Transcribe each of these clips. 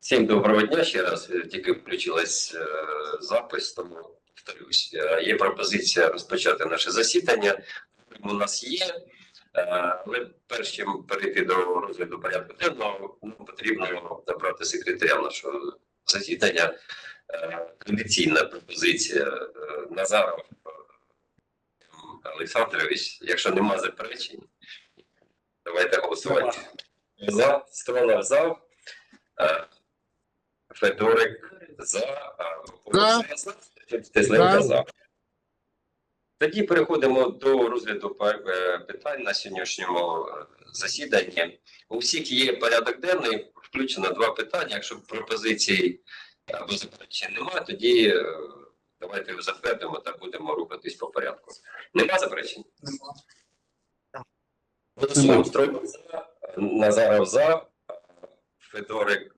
Всім доброго дня ще раз. Тільки включилась е, запис, тому повторюсь. Е, Є пропозиція розпочати наше засідання. У нас є. Е, Але перш чим перейти до розгляду порядку денного, нам потрібно набрати секретаря нашого засідання. Е, Традиційна пропозиція е, Назаров е, Олександрович. Якщо нема заперечень, давайте голосувати. За, Стронов за. Е, Федорик за, а За. Тесленко За. Тоді переходимо до розгляду е, питань на сьогоднішньому е, засіданні. У всіх є порядок денний, включено два питання. Якщо пропозицій або заперечень немає, тоді е, давайте його затвердимо та будемо рухатись по порядку. Нема заперечень? Голосуємо. За, Назаров за, Федорик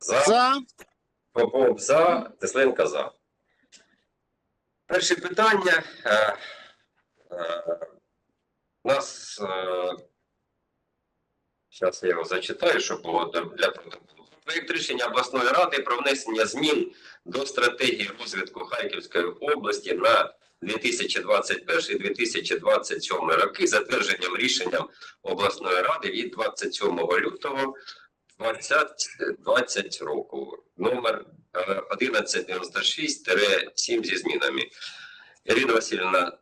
за. За. Попов за, Тесленко за. Перше питання. Е, е, у нас. Е, зараз я його зачитаю, щоб було для протоколу. Проєкт рішення обласної ради про внесення змін до стратегії розвитку Харківської області на 2021-2027 роки, затвердженням рішенням обласної ради від 27 лютого 2020 року, номер е, 1196-7 зі змінами. Ірина Васильівна,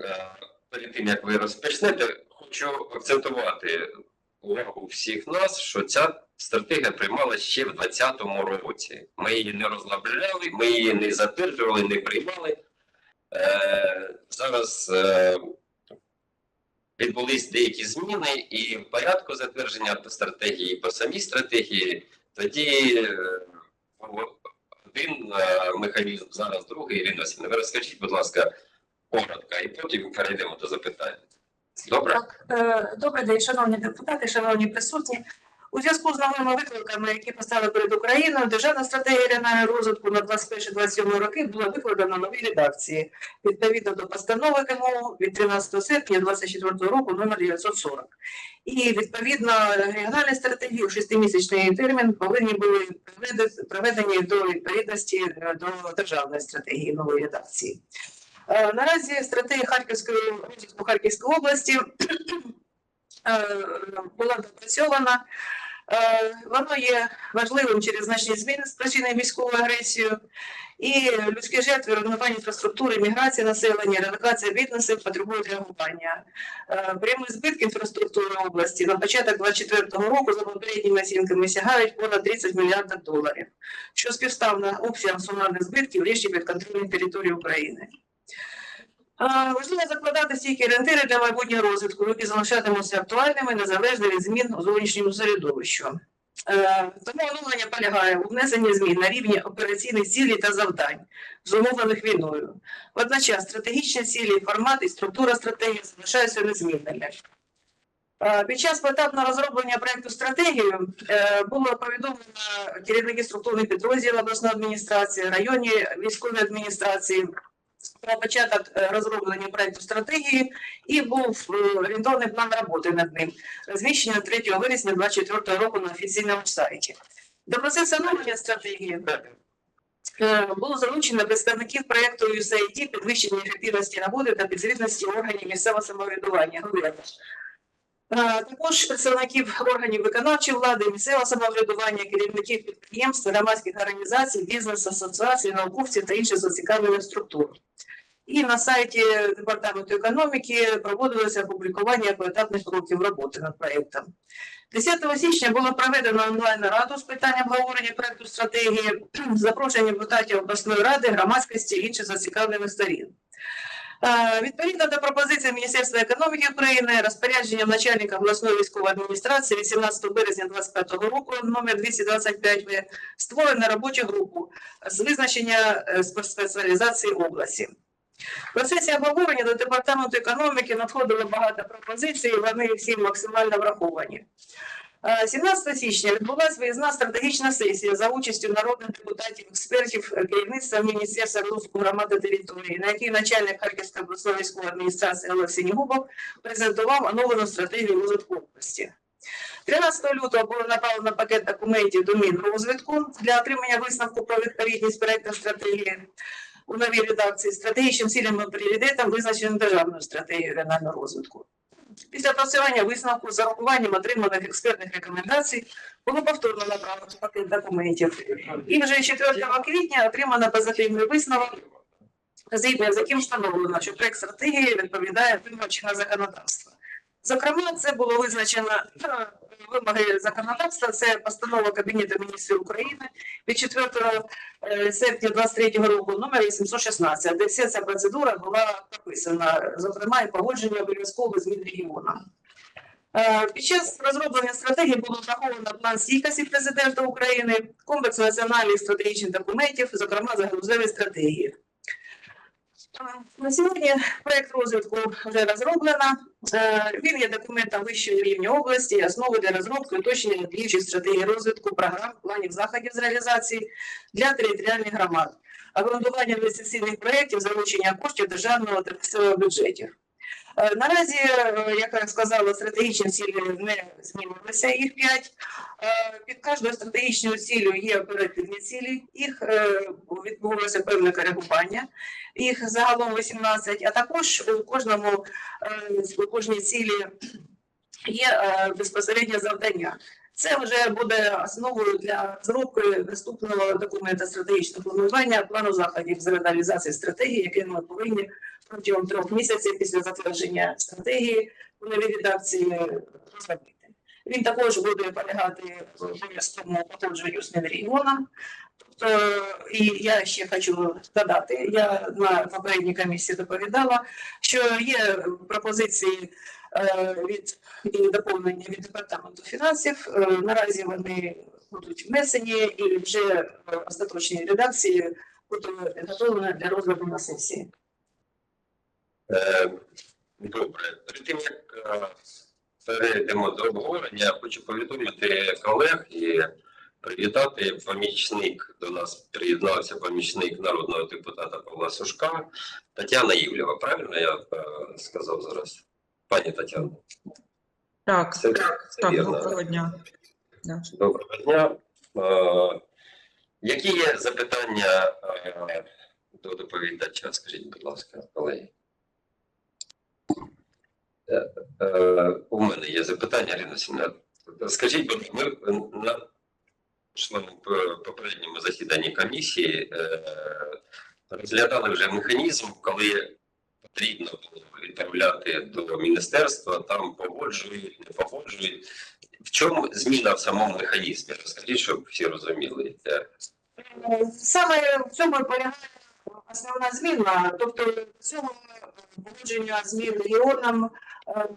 е, перед тим як ви розпочнете, хочу акцентувати увагу всіх нас, що ця стратегія приймалася ще в 2020 році. Ми її не розробляли, ми її не затверджували, не приймали. Е, зараз е, відбулись деякі зміни і в порядку затвердження стратегії, і по самій стратегії. Тоді е, один е, механізм, зараз другий. Ірина Васильівна, ви розкажіть, будь ласка, коротко, і потім перейдемо до запитань. Добре? Так, е, добрий день, шановні депутати, шановні присутні. У зв'язку з новими викликами, які постали перед Україною, державна стратегія регіонального розвитку на 21-27 роки була викладена в новій редакції відповідно до постанови КМУ від 13 серпня 2024 року номер 940. І відповідно регіональні стратегії у шестимісячний термін повинні були приведені до відповідності е, до державної стратегії нової редакції. Е, Наразі стратегія Харківської Харківської області була допрацьована. Е, Воно є важливим через значні зміни спричинені військовою агресією і людські жертви, руйнування інфраструктури, міграція населення, релокація бізнесів потребують реагування. Е, Прямі збитки інфраструктури області на початок 2024 року за попередніми оцінками сягають понад 30 мільярдів доларів, що співставно обсягам сумарних збитків решті підконтрольних територій України. Важливо закладати стійкі орієнтири для майбутнього розвитку, які залишатимуться актуальними незалежно від змін у зовнішньому середовищу. Е, Тому оновлення полягає у внесенні змін на рівні операційних цілей та завдань, зумовлених війною. Водночас стратегічні цілі, формат і структура стратегії залишаються незмінними. Е, Під час поетапного розроблення проекту стратегії е, було повідомлено керівники структурних підрозділів обласної адміністрації, районні військові адміністрації початок е, розроблення проекту стратегії і був орієнтований орієнтовний план роботи над ним, розміщений 3 вересня 2024 року на офіційному сайті. До процесу оновлення стратегії е, було залучено представників проєкту USAID підвищення ефективності роботи та підзвітності органів місцевого самоврядування. Також представників органів виконавчої влади, місцевого самоврядування, керівників підприємств, громадських організацій, бізнес, асоціацій, науковців та інших зацікавлених структур. І на сайті департаменту економіки проводилося опублікування поетапних кроків роботи над проєктом. 10 січня було проведено онлайн раду з питань обговорення проекту стратегії з запрошенням депутатів обласної ради, громадськості інших зацікавлених сторін. Е, Відповідно до пропозиції Міністерства економіки України, розпорядженням начальника обласної військової адміністрації від 17 березня 2025 року номер 225 В створено робочу групу з визначення е, спеціалізації області. В процесі обговорення до департаменту економіки надходило багато пропозицій, вони всі максимально враховані. Е, 17 січня відбулася виїзна стратегічна сесія за участю народних депутатів, експертів, е, керівництва Міністерства розвитку громади території, на якій начальник Харківської обласної військової адміністрації Олег Сінігубов презентував оновлену стратегію розвитку області. 13 лютого було направлено пакет документів до Мінрозвитку для отримання висновку про відповідність проекту стратегії у новій редакції стратегічним цілям і пріоритетам визначено державною стратегією регіонального розвитку. Після працювання висновку з урахуванням отриманих експертних рекомендацій було повторно направлено пакет документів. І вже 4 квітня отримано позитивний висновок, згідно з яким встановлено, що проект стратегії відповідає вимогам законодавства. Зокрема, це було визначено е, вимоги законодавства. Це постанова Кабінету міністрів України від 4 е, серпня 23 року номер 816, де вся ця процедура була прописана, зокрема і погодження обов'язково з Мінрегіоном. Е, Під час розроблення стратегії було враховано план стійкості президента України, комплекс національних стратегічних документів, зокрема загрузові стратегії. На сьогодні проект розвитку вже розроблено. Е, Він є документом вищого рівня області, основи для розробки уточнення діючих стратегії розвитку програм, планів заходів з реалізації для територіальних громад, обґрунтування інвестиційних проєктів, залучення коштів державного та місцевого бюджетів. Е, Наразі, е, як я сказала, стратегічні цілі не змінилися, їх п'ять. Е, Під кожною стратегічною цілею є оперативні цілі, їх відбувалося певне коригування, їх загалом 18, а також у кожному у кожній цілі є безпосереднє завдання. Це вже буде основою для розробки наступного документа стратегічного планування плану заходів з реалізації стратегії, який ми повинні протягом трьох місяців після затвердження стратегії у новій редакції розробити. Він також буде полягати в обов'язковому погодженню з Мінрегіоном. Тобто, і я ще хочу додати, я на попередній комісії доповідала, що є пропозиції від і доповнення від департаменту фінансів. Е, Наразі вони будуть внесені і вже в остаточній редакції буде підготовлено для розгляду на сесії. Е, Добре, перед тим як е, перейдемо до обговорення, хочу повідомити колег і привітати помічник. До нас приєднався помічник народного депутата Павла Сушка Тетяна Євлєва. Правильно я е, сказав зараз? Пані Тетяна, Так, це, це так, вірно. доброго дня. Доброго дня. Е, Які є запитання е, до доповідача? Скажіть, будь ласка, колеги. Е, е, У мене є запитання, Аліна Сімна. Скажіть, будь ласка, ми на нашому попередньому засіданні комісії е, розглядали вже механізм, коли потрібно було відправляти до міністерства, там погоджують, не погоджують. В чому зміна в самому механізмі? Розкажіть, щоб всі розуміли. Е, Е, Саме в цьому полягає основна зміна, тобто в цьому погодження змін регіонам, е,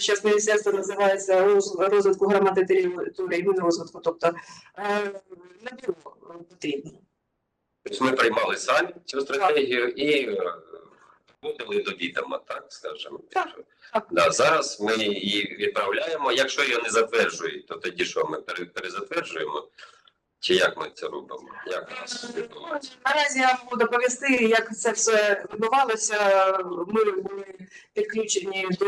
зараз міністерство називається розвитку громади території, мінрозвитку, тобто е, не було потрібно. Тобто ми приймали самі цю стратегію і е, до відома, так скажемо. Так, так. Да, зараз ми її відправляємо. Якщо її не затверджують, то тоді що ми перезатверджуємо? Чи як ми це робимо? Як нас відбувається? Наразі я можу доповісти, як це все відбувалося. Ми були підключені до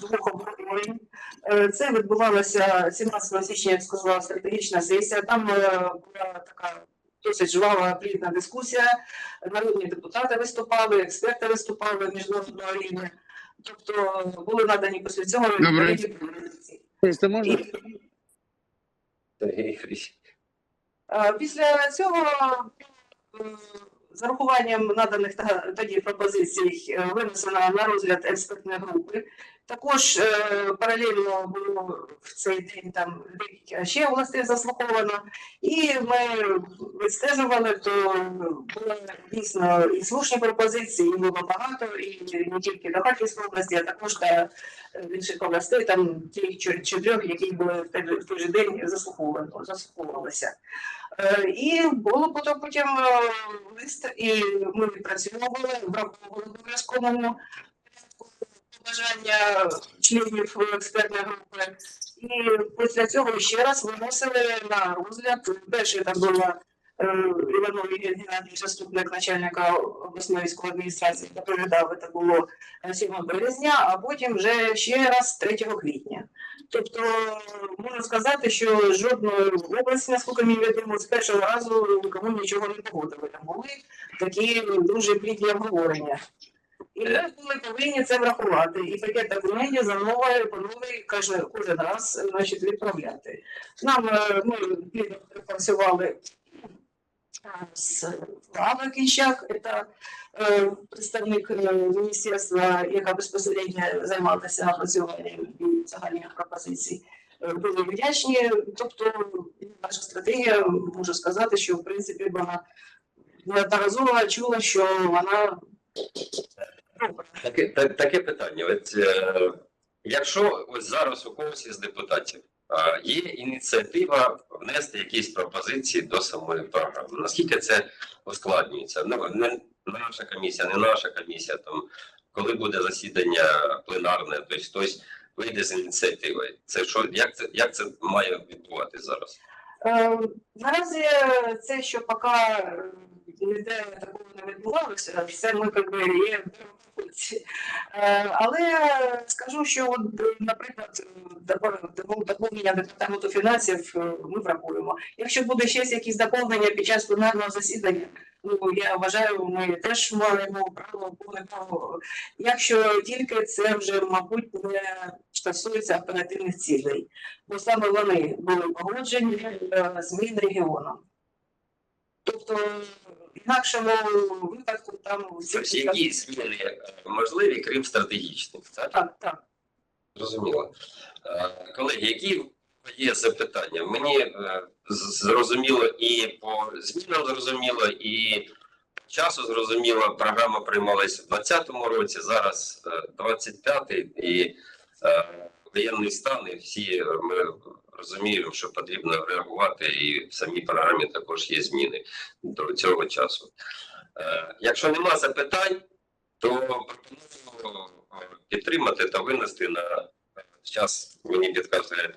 двох обговорень. Е, Це відбувалося 17 січня, як сказала, стратегічна сесія. Там е, була така досить жвава плідна дискусія. Народні депутати виступали, експерти виступали міжнародного рівня. Тобто були надані після цього Добре. відповідні пропозиції. Це можна? Сергій Фріс. Е, Після цього е, з урахуванням наданих тоді пропозицій е, винесено на розгляд експертної групи. Також е, паралельно було в цей день там ще областей заслуховано, і ми відстежували, то були дійсно і слушні пропозиції, і було багато, і не тільки до Харківської області, а також та е, інших областей, там ті чотирьох, які були в той, же день заслуховувалися. Е, І було потім потім е, лист, і ми відпрацьовували, враховували обов'язковому порядку побажання членів експертної групи. І після цього ще раз виносили на розгляд. Перший там була е, Іванов Ігор Геннадійович, заступник начальника обласної військової адміністрації, доповідав, це було е, 7 березня, а потім вже ще раз 3 квітня. Тобто можна сказати, що жодної області, наскільки мені відомо, з першого разу нікому нічого не погодили. Були такі дуже плідні обговорення. І ми були повинні це врахувати. І пакет документів за по кожен, кожен раз значить, відправляти. Нам е, ми працювали е, з Лавою Кінчак, це е, представник е, міністерства, яка безпосередньо займалася напрацюванням і загальних пропозицій. Були вдячні. Тобто наша стратегія, можу сказати, що в принципі вона неодноразово чула, що вона. Таке, та- таке питання. От, е, якщо ось зараз у когось із депутатів є ініціатива внести якісь пропозиції до самої програми, наскільки це ускладнюється? Ну, не наша комісія, не наша комісія, там, коли буде засідання пленарне, тобто хтось вийде з ініціативою. Це що, як це, як це має відбуватися зараз? Е, Наразі це, що поки ніде такого не відбувалося, все ми якби є в. Е, Але скажу, що, от, наприклад, допо- доповнення департаменту фінансів е, ми врахуємо. Якщо буде ще якісь доповнення під час пленарного засідання, ну я вважаю, ми теж маємо право повне право. Якщо тільки це вже, мабуть, не стосується оперативних цілей бо саме вони були погоджені е, змін регіону. Тобто, інакшому випадку там Тобто, які зміни е, можливі, крім стратегічних? Так? так, так. Зрозуміло. Е, Колеги, які є запитання? Мені е, зрозуміло і по змінам зрозуміло, і по часу зрозуміло. Програма приймалась в 2020 році, зараз е, 25-й, і воєнний стан, і всі ми розуміємо, що потрібно реагувати, і в самій програмі також є зміни до цього часу. Е, Якщо нема запитань, то пропоную е, підтримати та винести на час мені підказує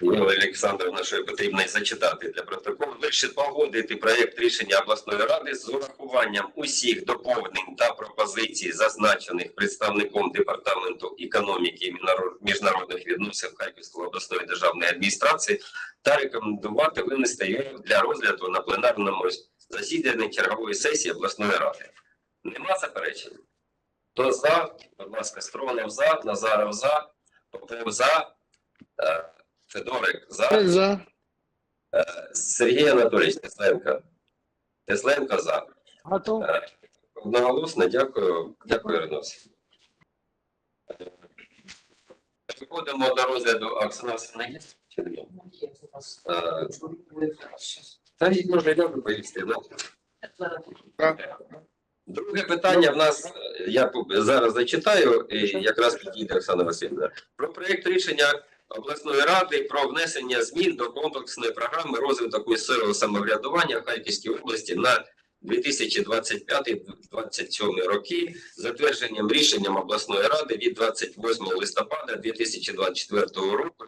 Мила Олександровна, що потрібно зачитати для протоколу. Вирішить погодити проєкт рішення обласної ради з урахуванням усіх доповнень та пропозицій, зазначених представником департаменту економіки і міжнародних відносин Харківської обласної державної адміністрації та рекомендувати винести його для розгляду на пленарному засіданні чергової сесії обласної ради. Нема заперечень? Хто за? Будь ласка, Стронев за, Назаров за, Попов за, е, Федорик за, За. е, Сергій Анатолійович Тесленко. Тесленко за. Готов. Е, Одноголосно, дякую. Дякую, Ренос. Переходимо до розгляду Оксана є? Чи ні? Е, Та й може я відповісти. ну. Друге питання в нас, е, я зараз зачитаю, і якраз підійде Оксана Васильівна. Про проєкт рішення обласної ради про внесення змін до комплексної програми розвиток місцевого самоврядування Харківській області на 2025-2027 роки, затвердженням рішенням обласної ради від 28 листопада 2024 року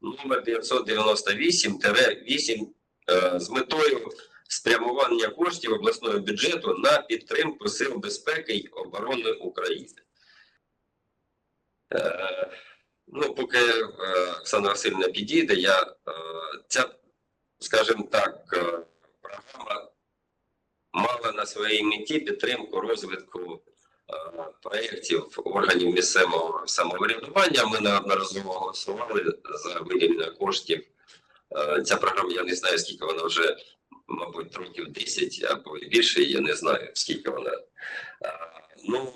номер 998-8 е, з метою спрямування коштів обласного бюджету на підтримку сил безпеки й оборони України. Ну, поки е, Оксана Васильівна підійде, я е, ця, скажімо так, е, програма мала на своїй меті підтримку розвитку е, проєктів органів місцевого самоврядування. Ми неодноразово голосували за виділення коштів. Е, Ця програма, я не знаю, скільки вона вже мабуть, років 10 або більше, я не знаю, скільки вона. Е, Ну,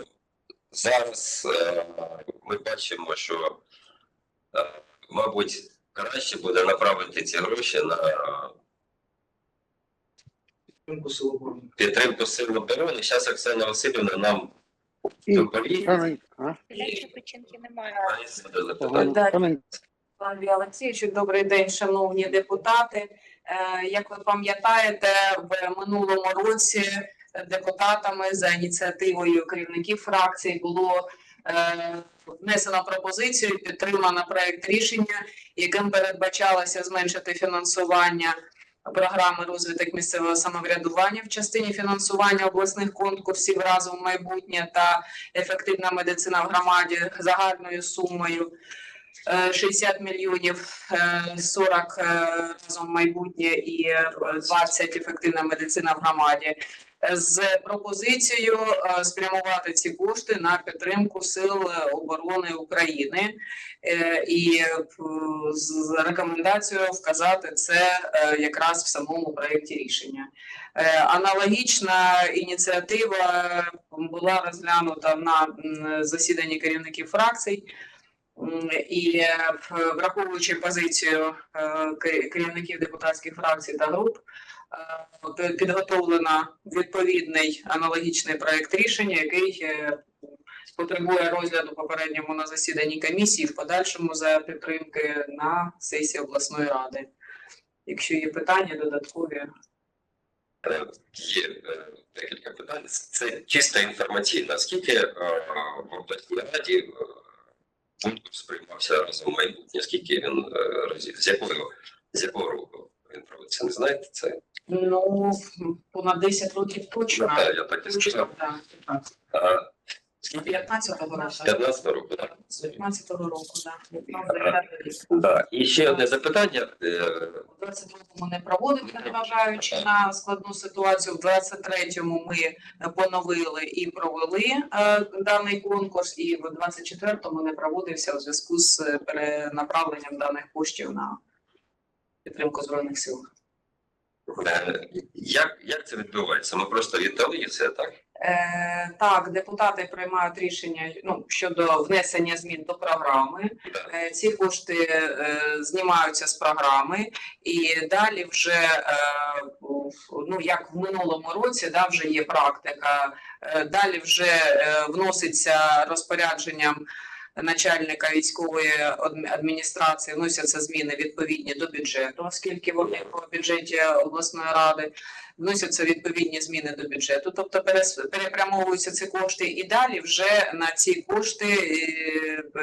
зараз е, ми бачимо, що, мабуть, краще буде направити ці гроші на підтримку сил оборони. Зараз Оксана Васильівна нам доповість. Каменька. а? Гляньте, печінки немає. а я задаю запитання. Погано. Так. Каменька. Андрій Олексійович, добрий день, шановні депутати. Е, Як ви пам'ятаєте, в минулому році депутатами за ініціативою керівників фракцій було е, внесено пропозицію, і проект рішення, яким передбачалося зменшити фінансування програми розвиток місцевого самоврядування в частині фінансування обласних конкурсів разом в майбутнє та ефективна медицина в громаді загальною сумою е, 60 мільйонів, е, 40 е, разом майбутнє і е, 20 ефективна медицина в громаді. З пропозицією е, спрямувати ці кошти на підтримку сил е, оборони України Е, і з рекомендацією вказати це якраз в самому проєкті рішення. Аналогічна ініціатива була розглянута на засіданні керівників фракцій. І враховуючи позицію керівників депутатських фракцій та груп, підготовлено відповідний аналогічний проект рішення, який е, потребує розгляду попередньому на засіданні комісії, в подальшому за підтримки на сесії обласної ради. Якщо є питання додаткові, Е, Є е, декілька питань. Це чисто інформаційно. Скільки е, в обласній раді е, конкурс приймався разом майбутнє? Скільки він е, разів? З якого, з якого року він проводиться? Не знаєте це? Ну понад 10 років точно. Ну, так, я так і сказав. так. так. А, 15-го року. з 15 року, так? З 15-го року, так. Да. І ще одне запитання. Е, У 22-му не проводив, незважаючи на складну ситуацію. В 23-му ми поновили і провели е, даний конкурс, і в 24-му не проводився у зв'язку з е, перенаправленням даних коштів на підтримку збройних сил. Е, Як, як це відбувається? Ми просто віддали і це так? Е, так, депутати приймають рішення ну, щодо внесення змін до програми. Да. Е, Ці кошти е, знімаються з програми, і далі вже е, ну як в минулому році, да, вже є практика. е, Далі вже е, вноситься розпорядженням начальника військової адм- адміністрації, вносяться зміни відповідні до бюджету, оскільки вони по бюджеті обласної ради. Вносяться відповідні зміни до бюджету, тобто перепрямовуються ці кошти, і далі вже на ці кошти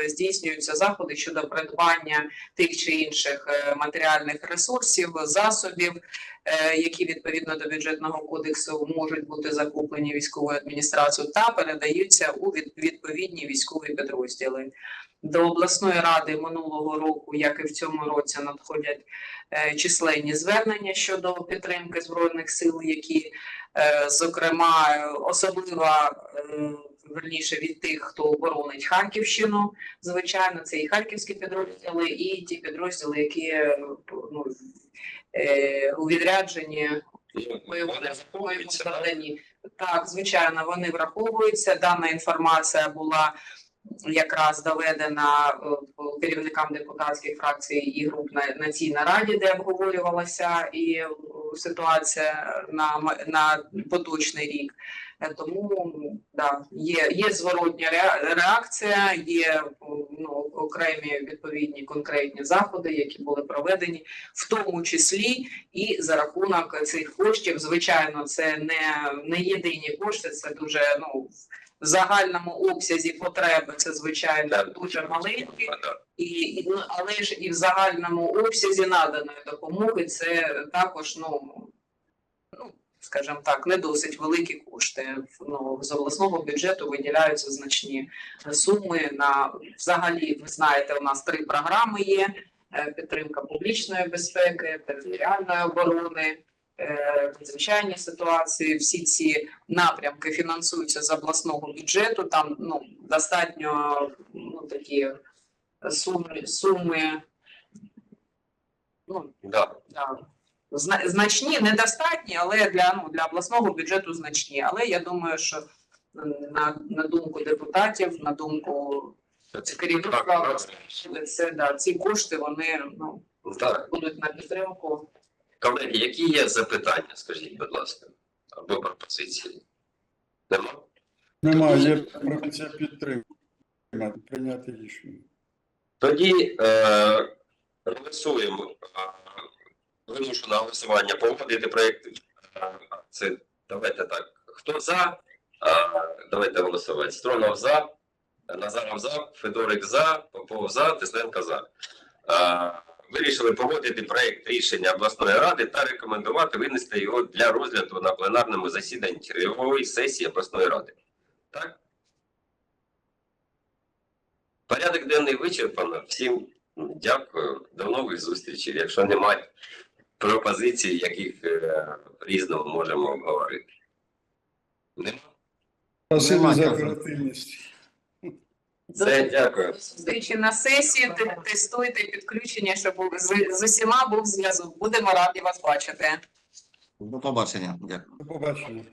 е, здійснюються заходи щодо придбання тих чи інших е, матеріальних ресурсів, засобів, е, які відповідно до бюджетного кодексу можуть бути закуплені військовою адміністрацією, та передаються у від- відповідні військові підрозділи. До обласної ради минулого року, як і в цьому році, надходять е, численні звернення щодо підтримки збройних сил, які, е, зокрема, особливо е, верніше від тих, хто оборонить Харківщину. Звичайно, це і харківські підрозділи, і ті підрозділи, які е, ну, е, у відрядженні бойовому завданні. Так, звичайно, вони враховуються. Дана інформація була якраз доведена е, керівникам депутатських фракцій і груп на, на цій нараді, де обговорювалася і е, ситуація на, на поточний рік. Е, Тому да, є, є зворотня реакція, є ну, окремі відповідні конкретні заходи, які були проведені, в тому числі і за рахунок цих коштів. Звичайно, це не, не єдині кошти, це дуже ну. В загальному обсязі потреби це звичайно дуже маленькі, і, і ну, але ж і в загальному обсязі наданої допомоги це також ну, ну скажімо так, не досить великі кошти. Ну з обласного бюджету виділяються значні суми на взагалі. Ви знаєте, у нас три програми є: е, підтримка публічної безпеки, територіальної оборони. Е, Надзвичайні ситуації, всі ці напрямки фінансуються з обласного бюджету. Там ну достатньо ну такі суми, суми ну Да. да, значні, недостатні, але для ну для обласного бюджету значні. Але я думаю, що на, на думку депутатів, на думку керівництва, це да ці кошти вони ну так. будуть на підтримку. Колеги, які є запитання, скажіть, будь ласка, або пропозиції? Нема? Немає, є пропозиція підтримати, прийняти рішення. Тоді е, голосуємо. Е, Вимушу на голосування погодити проєкт. Це давайте так. Хто за? Е, давайте голосувати. Стронов за, Назаров за, Федорик за, Попов за, Тесленко за. Е, Вирішили погодити проєкт рішення обласної ради та рекомендувати винести його для розгляду на пленарному засіданні чергової сесії обласної ради. Так? Порядок денний вичерпано. Всім дякую. До нових зустрічей. Якщо немає пропозицій, яких е, різного можемо обговорити. Нема? Спасибі Нема, за оперативність. Все, дякую. Зустрічі на сесії, те- тестуйте підключення, щоб з, з усіма був зв'язок. Будемо раді вас бачити. До побачення. Дякую. До побачення.